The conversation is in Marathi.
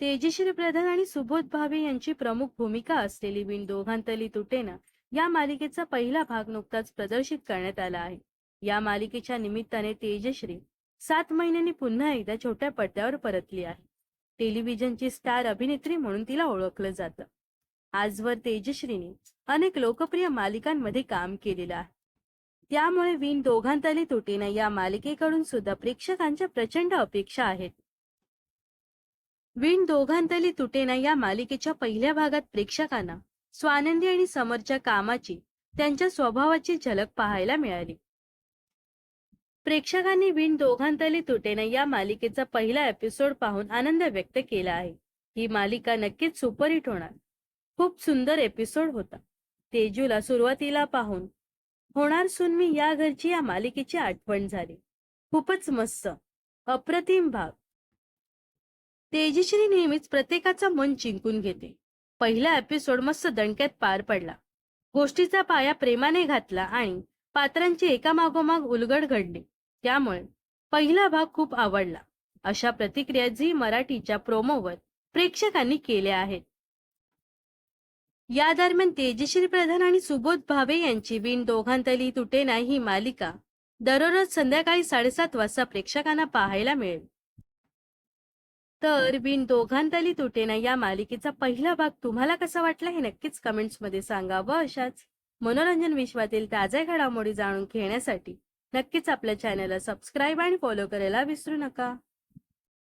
तेजश्री प्रधान आणि सुबोध भावे यांची प्रमुख भूमिका असलेली विण दोघांतली तुटेना या मालिकेचा पहिला भाग नुकताच प्रदर्शित करण्यात आला आहे. या मालिकेच्या निमित्ताने तेजश्री सात महिन्यांनी पुन्हा एकदा छोट्या पडद्यावर परतली आहे. टेलिव्हिजनची स्टार अभिनेत्री म्हणून तिला ओळखलं जातं. आजवर तेजश्रीने अनेक लोकप्रिय मालिकांमध्ये काम केलेलं आहे. त्यामुळे विण दोघांतली तुटेना या मालिकेकडून सुद्धा प्रेक्षकांच्या प्रचंड अपेक्षा आहेत. विण दोघांतली तुटेना या मालिकेच्या पहिल्या भागात प्रेक्षकांना. स्वानंदी आणि समरच्या कामाची त्यांच्या स्वभावाची झलक पाहायला मिळाली. प्रेक्षकांनी विण दोघांतली तुटेना या मालिकेचा पहिला एपिसोड पाहून आनंद व्यक्त केला आहे. ही मालिका नक्कीच सुपरहिट होणार. खूप सुंदर एपिसोड होता. तेजूला सुरुवातीला पाहून होणार सुन मी या घरची या मालिकेची आठवण झाली. खूपच मस्त. अप्रतिम भाग. तेजश्री नेहमीच प्रत्येकाचा मन जिंकून घेते. पहिला एपिसोड मस्त दणक्यात पार पडला. गोष्टीचा पाया प्रेमाने घातला आणि पात्रांची एकामागोमाग उलगड घडली. त्यामुळे पहिला भाग खूप आवडला. अशा प्रतिक्रिया झी मराठीच्या प्रोमोवर प्रेक्षकांनी केल्या आहेत. या दरम्यान तेजश्री प्रधान आणि सुबोध भावे यांची विण दोघांतली तुटेना ही मालिका दररोज संध्याकाळी साडेसात वाजता प्रेक्षकांना पाहायला मिळेल. तर बिन दोघांतली तुटेना या मालिकेचा पहिला भाग तुम्हाला कसा वाटला हे नक्कीच कमेंट्समध्ये सांगा व अशाच मनोरंजन विश्वातील ताज्या घडामोडी जाणून घेण्यासाठी नक्कीच आपल्या चॅनलला सबस्क्राईब आणि फॉलो करायला विसरू नका.